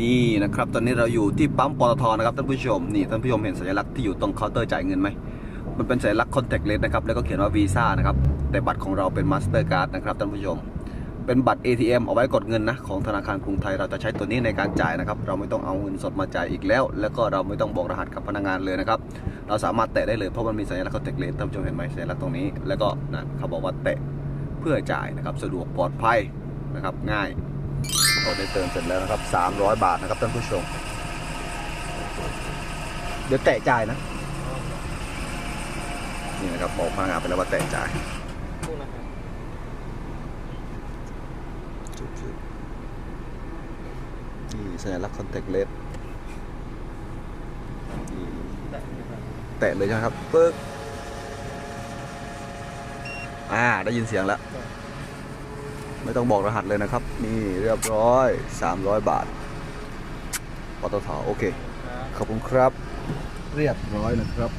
นี่นะครับ ตอนนี้เราอยู่ที่ปั๊มปตทนะครับท่านผู้ชมนี่ท่านผู้ชมเห็นสัญลักษณ์ที่อยู่ตรงเคาน์เตอร์จ่ายเงินไหมมันเป็นสัญลักษณ์ contact lens นะครับแล้วก็เขียนว่าวีซ่านะครับแต่บัตรของเราเป็น master card นะครับท่านผู้ชม เป็นบัตร ATM เอาไว้กดเงินนะของธนาคารกรุงไทยเราจะใช้ตัวนี้ในการจ่ายนะครับ เราไม่ต้องเอาเงินสดมาจ่ายอีกแล้ว แล้วก็เราไม่ต้องบอกรหัสกับพนักงานเลยนะครับเราสามารถแตะได้เลยเพราะมันมีสัญลักษณ์ contact lens ท่านผู้ชมเห็นไหมสัญลักษณ์ตรงนี้แล้วก็นะเขาบอกว่าแตะเพื่อจ่ายนะครับสะดวกปลอดภัยนะครับง่าย เราได้เติมเสร็จแล้วนะครับ 300 บาทนะครับท่านผู้ชม เดี๋ยวแตะจ่ายนะ นี่นะครับบอกพนักงานไปแล้วว่าแตะจ่ายนี่สัญลักษณ์ contact lens นี่แตะเลยใช่ไหมครับปึ๊กอ่า ได้ยินเสียงแล้ว ไม่ต้องบอกรหัสเลยนะครับ นี่เรียบร้อย 300 บาทปตทโอเค ขอบคุณครับ เรียบร้อยนะครับ